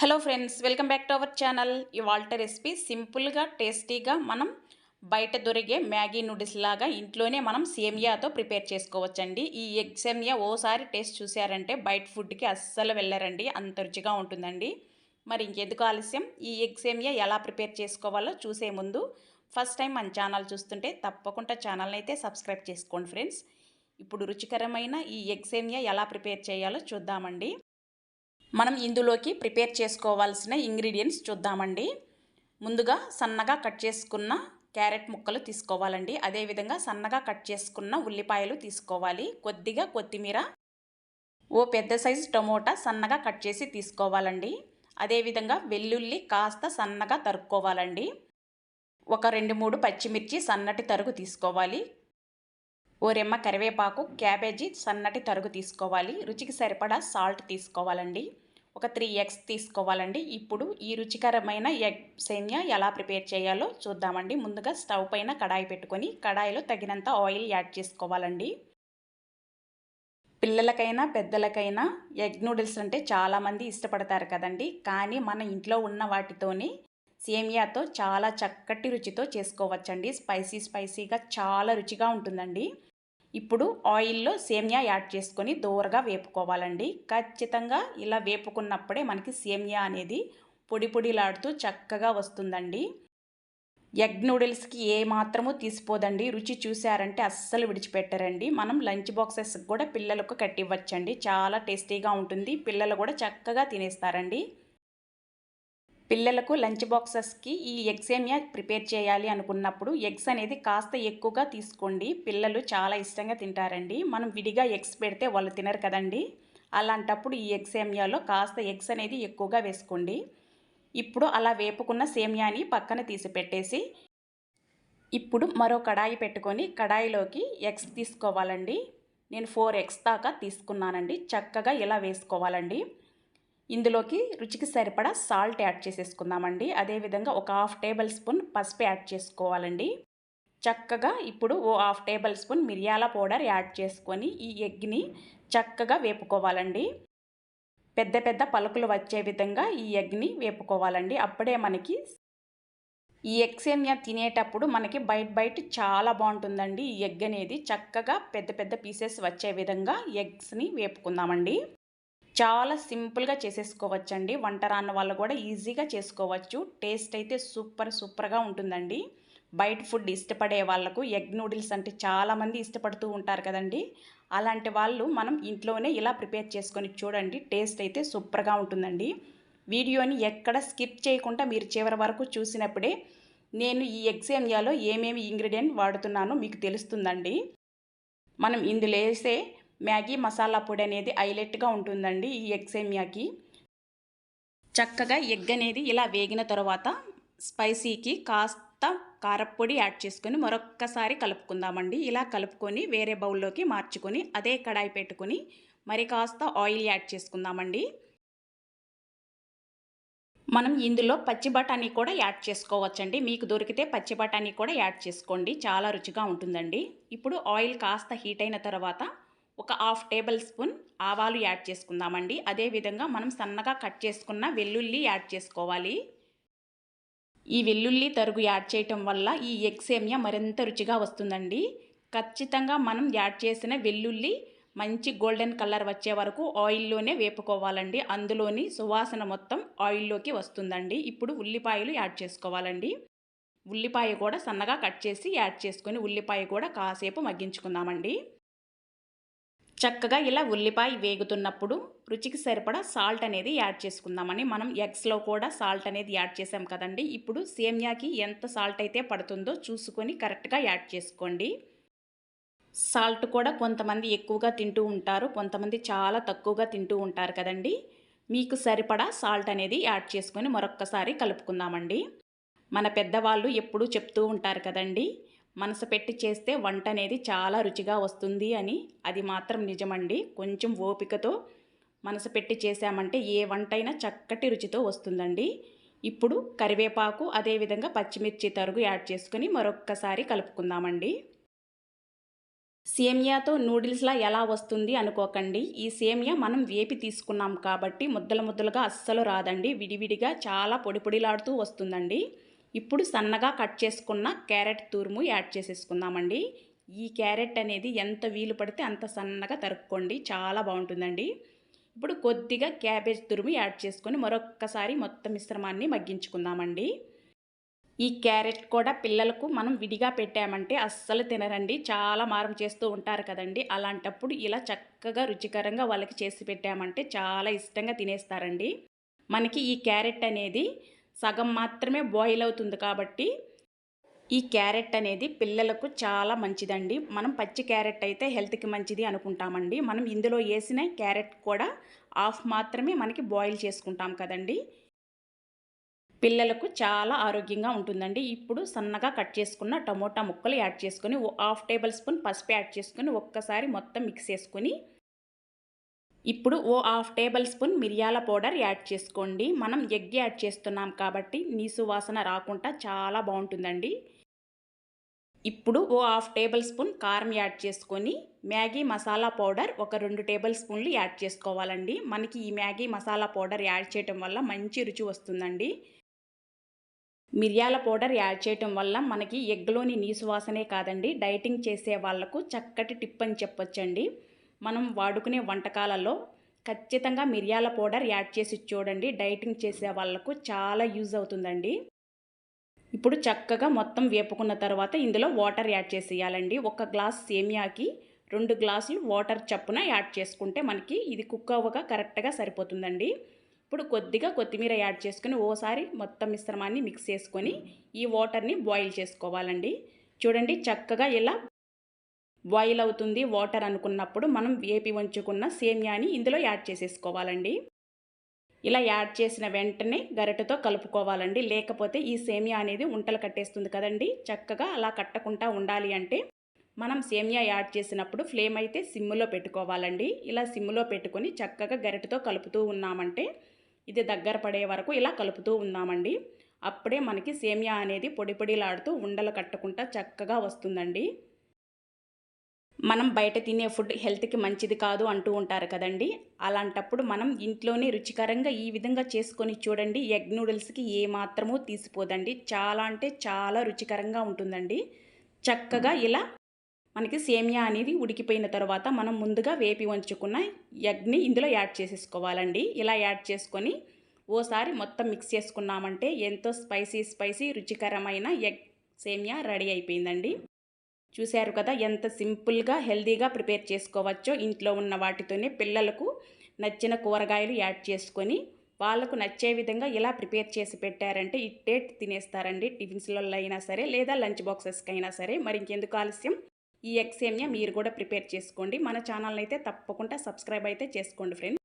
Hello friends welcome back to our channel. ఇవాళ recipe సింపుల్గా టేస్టీగా మనం బయట దొరికే మ్యాగీ నూడిల్స్ లాగా ఇంట్లోనే మనం సేమియాతో ప్రిపేర్ చేసుకోవచ్చండి. ఈ ఎగ్ సేమియా ఓసారి టేస్ట్ చూసారంటే బయట ఫుడ్కి అస్సలు వెళ్ళారండి అంత రుచిగా ఉంటుందండి. మరి ఇంకెందుకు ఆలస్యం? ఈ ఎగ్ సేమియా ఎలా ప్రిపేర్ చేసుకోవాలో చూసే ముందు ఫస్ట్ టైం మన ఛానల్ చూస్తుంటే తప్పకుండా ఛానల్ని అయితే సబ్స్క్రైబ్ చేసుకోండి ఫ్రెండ్స్. ఇప్పుడు రుచికరమైన ఈ ఎగ్ సేమియా ఎలా ప్రిపేర్ చేయాలో చూద్దామండి. మనం ఇందులోకి ప్రిపేర్ చేసుకోవాల్సిన ఇంగ్రీడియంట్స్ చూద్దామండి. ముందుగా సన్నగా కట్ చేసుకున్న క్యారెట్ ముక్కలు తీసుకోవాలండి. అదేవిధంగా సన్నగా కట్ చేసుకున్న ఉల్లిపాయలు తీసుకోవాలి. కొద్దిగా కొత్తిమీర ఓ పెద్ద సైజు టమోటా సన్నగా కట్ చేసి తీసుకోవాలండి. అదేవిధంగా వెల్లుల్లి కాస్త సన్నగా తరుక్కోవాలండి. ఒక రెండు మూడు పచ్చిమిర్చి సన్నటి తరుగు తీసుకోవాలి. ఓ రెమ్మ కరివేపాకు క్యాబేజీ సన్నటి తరుగు తీసుకోవాలి. రుచికి సరిపడా సాల్ట్ తీసుకోవాలండి. ఒక త్రీ ఎగ్స్ తీసుకోవాలండి. ఇప్పుడు ఈ రుచికరమైన ఎగ్ సేమ్యా ఎలా ప్రిపేర్ చేయాలో చూద్దామండి. ముందుగా స్టవ్ పైన కడాయి పెట్టుకొని కడాయిలో తగినంత ఆయిల్ యాడ్ చేసుకోవాలండి. పిల్లలకైనా పెద్దలకైనా ఎగ్ నూడిల్స్ అంటే చాలామంది ఇష్టపడతారు కదండి. కానీ మన ఇంట్లో ఉన్న వాటితోనే సేమియాతో చాలా చక్కటి రుచితో చేసుకోవచ్చండి. స్పైసీ స్పైసీగా చాలా రుచిగా ఉంటుందండి. ఇప్పుడు ఆయిల్లో సేమియా యాడ్ చేసుకొని దూరగా వేపుకోవాలండి. ఖచ్చితంగా ఇలా వేపుకున్నప్పుడే మనకి సేమియా అనేది పొడి పొడిలాడుతూ చక్కగా వస్తుందండి. ఎగ్ నూడిల్స్కి ఏ మాత్రము తీసిపోదండి. రుచి చూశారంటే అస్సలు విడిచిపెట్టరండి. మనం లంచ్ బాక్సెస్కి కూడా పిల్లలకు కట్టివ్వచ్చండి. చాలా టేస్టీగా ఉంటుంది. పిల్లలు కూడా చక్కగా తినేస్తారండి. పిల్లలకు లంచ్ బాక్సెస్కి ఈ ఎగ్స్ ఏమియా ప్రిపేర్ చేయాలి అనుకున్నప్పుడు ఎగ్స్ అనేది కాస్త ఎక్కువగా తీసుకోండి. పిల్లలు చాలా ఇష్టంగా తింటారండి. మనం విడిగా ఎగ్స్ పెడితే వాళ్ళు తినరు కదండి. అలాంటప్పుడు ఈ ఎగ్ సేమియాలో కాస్త ఎగ్స్ అనేది ఎక్కువగా వేసుకోండి. ఇప్పుడు అలా వేపుకున్న సేమియాని పక్కన తీసి పెట్టేసి ఇప్పుడు మరో కడాయి పెట్టుకొని కడాయిలోకి ఎగ్స్ తీసుకోవాలండి. నేను ఫోర్ ఎగ్స్ దాకా తీసుకున్నానండి. చక్కగా ఇలా వేసుకోవాలండి. ఇందులోకి రుచికి సరిపడా సాల్ట్ యాడ్ చేసేసుకుందామండి. అదేవిధంగా ఒక హాఫ్ టేబుల్ స్పూన్ పసుపు యాడ్ చేసుకోవాలండి. చక్కగా ఇప్పుడు ఓ హాఫ్ టేబుల్ స్పూన్ మిరియాల పౌడర్ యాడ్ చేసుకొని ఈ ఎగ్ని చక్కగా వేపుకోవాలండి. పెద్ద పెద్ద పలుకులు వచ్చే విధంగా ఈ ఎగ్ని వేపుకోవాలండి. అప్పుడే మనకి ఈ ఎగ్సేమియా తినేటప్పుడు మనకి బయట బయట చాలా బాగుంటుందండి. ఈ ఎగ్ అనేది చక్కగా పెద్ద పెద్ద పీసెస్ వచ్చే విధంగా ఎగ్స్ని వేపుకుందామండి. చాలా సింపుల్గా చేసేసుకోవచ్చండి. వంట రాన్న వాళ్ళు కూడా ఈజీగా చేసుకోవచ్చు. టేస్ట్ అయితే సూపర్ సూపర్గా ఉంటుందండి. బయట ఫుడ్ ఇష్టపడే వాళ్ళకు ఎగ్ నూడిల్స్ అంటే చాలామంది ఇష్టపడుతూ ఉంటారు కదండి. అలాంటి వాళ్ళు మనం ఇంట్లోనే ఇలా ప్రిపేర్ చేసుకొని చూడండి. టేస్ట్ అయితే సూపర్గా ఉంటుందండి. వీడియోని ఎక్కడ స్కిప్ చేయకుండా మీరు చివరి వరకు చూసినప్పుడే నేను ఈ ఎగ్జామియాలో ఏమేమి ఇంగ్రీడియంట్ వాడుతున్నానో మీకు తెలుస్తుందండి. మనం ఇందులో వేసే మ్యాగీ మసాలా పొడి అనేది హైలైట్గా ఉంటుందండి ఈ ఎగ్ సేమియాకి చక్కగా ఎగ్ అనేది ఇలా వేగిన తర్వాత స్పైసీకి కాస్త కారప్పొడి యాడ్ చేసుకొని మరొక్కసారి కలుపుకుందామండి. ఇలా కలుపుకొని వేరే బౌల్లోకి మార్చుకొని అదే కడాయి పెట్టుకొని మరి కాస్త ఆయిల్ యాడ్ చేసుకుందామండి. మనం ఇందులో పచ్చి బఠానీ కూడా యాడ్ చేసుకోవచ్చండి. మీకు దొరికితే పచ్చి బఠానీ కూడా యాడ్ చేసుకోండి. చాలా రుచిగా ఉంటుందండి. ఇప్పుడు ఆయిల్ కాస్త హీట్ అయిన తర్వాత ఒక హాఫ్ టేబుల్ స్పూన్ ఆవాలు యాడ్ చేసుకుందామండి. అదేవిధంగా మనం సన్నగా కట్ చేసుకున్న వెల్లుల్లి యాడ్ చేసుకోవాలి. ఈ వెల్లుల్లి తరుగు యాడ్ చేయటం వల్ల ఈ ఎగ్ సేమియా మరింత రుచిగా వస్తుందండి. ఖచ్చితంగా మనం యాడ్ చేసిన వెల్లుల్లి మంచి గోల్డెన్ కలర్ వచ్చే వరకు ఆయిల్లోనే వేపుకోవాలండి. అందులోని సువాసన మొత్తం ఆయిల్లోకి వస్తుందండి. ఇప్పుడు ఉల్లిపాయలు యాడ్ చేసుకోవాలండి. ఉల్లిపాయ కూడా సన్నగా కట్ చేసి యాడ్ చేసుకొని ఉల్లిపాయ కూడా కాసేపు మగ్గించుకుందామండి. చక్కగా ఇలా ఉల్లిపాయ వేగుతున్నప్పుడు రుచికి సరిపడా సాల్ట్ అనేది యాడ్ చేసుకుందామని మనం ఎగ్స్లో కూడా సాల్ట్ అనేది యాడ్ చేసాం కదండి. ఇప్పుడు సేమియాకి ఎంత సాల్ట్ అయితే పడుతుందో చూసుకొని కరెక్ట్గా యాడ్ చేసుకోండి. సాల్ట్ కూడా కొంతమంది ఎక్కువగా తింటూ ఉంటారు కొంతమంది చాలా తక్కువగా తింటూ ఉంటారు కదండి. మీకు సరిపడా సాల్ట్ అనేది యాడ్ చేసుకొని మరొక్కసారి కలుపుకుందామండి. మన పెద్దవాళ్ళు ఎప్పుడూ చెప్తూ ఉంటారు కదండి మనసు పెట్టి చేస్తే వంట అనేది చాలా రుచిగా వస్తుంది అని అది మాత్రం నిజమండి. కొంచెం ఓపికతో మనసు పెట్టి చేసామంటే ఏ వంటైనా చక్కటి రుచితో వస్తుందండి. ఇప్పుడు కరివేపాకు అదేవిధంగా పచ్చిమిర్చి తరుగు యాడ్ చేసుకుని మరొక్కసారి కలుపుకుందామండి. సేమియాతో నూడిల్స్లా ఎలా వస్తుంది అనుకోకండి. ఈ సేమియా మనం వేపి తీసుకున్నాం కాబట్టి ముద్దల ముద్దలుగా అస్సలు రాదండి. విడివిడిగా చాలా పొడిపొడిలాడుతూ వస్తుందండి. ఇప్పుడు సన్నగా కట్ చేసుకున్న క్యారెట్ తురుము యాడ్ చేసేసుకుందామండి. ఈ క్యారెట్ అనేది ఎంత వీలు పడితే అంత సన్నగా తరుక్కోండి. చాలా బాగుంటుందండి. ఇప్పుడు కొద్దిగా క్యాబేజ్ తురుము యాడ్ చేసుకొని మరొక్కసారి మొత్తం మిశ్రమాన్ని మగ్గించుకుందామండి. ఈ క్యారెట్ కూడా పిల్లలకు మనం విడిగా పెట్టామంటే అస్సలు తినరండి. చాలా మారం చేస్తూ ఉంటారు కదండి. అలాంటప్పుడు ఇలా చక్కగా రుచికరంగా వాళ్ళకి చేసి పెట్టామంటే చాలా ఇష్టంగా తినేస్తారండి. మనకి ఈ క్యారెట్ అనేది సగం మాత్రమే బాయిల్ అవుతుంది కాబట్టి ఈ క్యారెట్ అనేది పిల్లలకు చాలా మంచిదండి. మనం పచ్చి క్యారెట్ అయితే హెల్త్కి మంచిది అనుకుంటామండి. మనం ఇందులో వేసిన క్యారెట్ కూడా ఆఫ్ మాత్రమే మనకి బాయిల్ చేసుకుంటాం కదండి. పిల్లలకు చాలా ఆరోగ్యంగా ఉంటుందండి. ఇప్పుడు సన్నగా కట్ చేసుకున్న టమోటా ముక్కలు యాడ్ చేసుకొని హాఫ్ టేబుల్ స్పూన్ పసుపు యాడ్ చేసుకొని ఒక్కసారి మొత్తం మిక్స్ చేసుకొని ఇప్పుడు ఓ హాఫ్ టేబుల్ స్పూన్ మిరియాల పౌడర్ యాడ్ చేసుకోండి. మనం ఎగ్ యాడ్ చేస్తున్నాం కాబట్టి నీసు వాసన రాకుండా చాలా బాగుంటుందండి. ఇప్పుడు ఓ హాఫ్ టేబుల్ స్పూన్ కారం యాడ్ చేసుకొని మ్యాగీ మసాలా పౌడర్ ఒక రెండు టేబుల్ స్పూన్లు యాడ్ చేసుకోవాలండి. మనకి ఈ మ్యాగీ మసాలా పౌడర్ యాడ్ చేయటం వల్ల మంచి రుచి వస్తుందండి. మిరియాల పౌడర్ యాడ్ చేయటం వల్ల మనకి ఎగ్లోని నీసు వాసనే కాదండి. డైటింగ్ చేసే వాళ్ళకు చక్కటి టిప్ అని చెప్పొచ్చండి. మనం వాడుకునే వంటకాలలో ఖచ్చితంగా మిరియాల పౌడర్ యాడ్ చేసి చూడండి. డైటింగ్ చేసే వాళ్ళకు చాలా యూజ్ అవుతుందండి. ఇప్పుడు చక్కగా మొత్తం వేపుకున్న తర్వాత ఇందులో వాటర్ యాడ్ చేసేయాలండి. ఒక గ్లాస్ సేమియాకి రెండు గ్లాసులు వాటర్ చప్పున యాడ్ చేసుకుంటే మనకి ఇది కుక్ అవ్వగా కరెక్ట్గా సరిపోతుందండి. ఇప్పుడు కొద్దిగా కొత్తిమీర యాడ్ చేసుకుని ఓసారి మొత్తం మిశ్రమాన్ని మిక్స్ చేసుకొని ఈ వాటర్ని బాయిల్ చేసుకోవాలండి. చూడండి చక్కగా ఇలా బాయిల్ అవుతుంది వాటర్ అనుకున్నప్పుడు మనం వేపి ఉంచుకున్న సేమియాని ఇందులో యాడ్ చేసేసుకోవాలండి. ఇలా యాడ్ చేసిన వెంటనే గరిటతో కలుపుకోవాలండి. లేకపోతే ఈ సేమియా అనేది ఉంటలు కట్టేస్తుంది కదండి. చక్కగా అలా కట్టకుండా ఉండాలి అంటే మనం సేమియా యాడ్ చేసినప్పుడు ఫ్లేమ్ అయితే సిమ్లో పెట్టుకోవాలండి. ఇలా సిమ్లో పెట్టుకొని చక్కగా గరిటతో కలుపుతూ ఉన్నామంటే ఇది దగ్గర పడే వరకు ఇలా కలుపుతూ ఉన్నామండి. అప్పుడే మనకి సేమియా అనేది పొడి పొడిలాడుతూ ఉండలు కట్టకుండా చక్కగా వస్తుందండి. మనం బయట తినే ఫుడ్ హెల్త్కి మంచిది కాదు అంటూ ఉంటారు కదండి. అలాంటప్పుడు మనం ఇంట్లోనే రుచికరంగా ఈ విధంగా చేసుకొని చూడండి ఎగ్ నూడిల్స్కి ఏమాత్రమూ తీసిపోదండి. చాలా అంటే చాలా రుచికరంగా ఉంటుందండి. చక్కగా ఇలా మనకి సేమియా అనేది ఉడికిపోయిన తర్వాత మనం ముందుగా వేపి ఉంచుకున్న ఎగ్ని ఇందులో యాడ్ చేసేసుకోవాలండి. ఇలా యాడ్ చేసుకొని ఓసారి మొత్తం మిక్స్ చేసుకున్నామంటే ఎంతో స్పైసీ స్పైసీ రుచికరమైన ఎగ్ సేమియా రెడీ అయిపోయిందండి. చూశారు కదా ఎంత సింపుల్గా హెల్దీగా ప్రిపేర్ చేసుకోవచ్చో ఇంట్లో ఉన్న వాటితోనే పిల్లలకు నచ్చిన కూరగాయలు యాడ్ చేసుకొని వాళ్ళకు నచ్చే విధంగా ఇలా ప్రిపేర్ చేసి పెట్టారంటే ఇట్టే తినేస్తారండి టిఫిన్స్లలో అయినా సరే లేదా లంచ్ బాక్సెస్కి అయినా సరే. మరి ఇంకెందుకు ఆలస్యం? ఈ ఎగ్సేమియా మీరు కూడా ప్రిపేర్ చేసుకోండి. మన ఛానల్ని అయితే తప్పకుండా సబ్స్క్రైబ్ అయితే చేసుకోండి ఫ్రెండ్స్.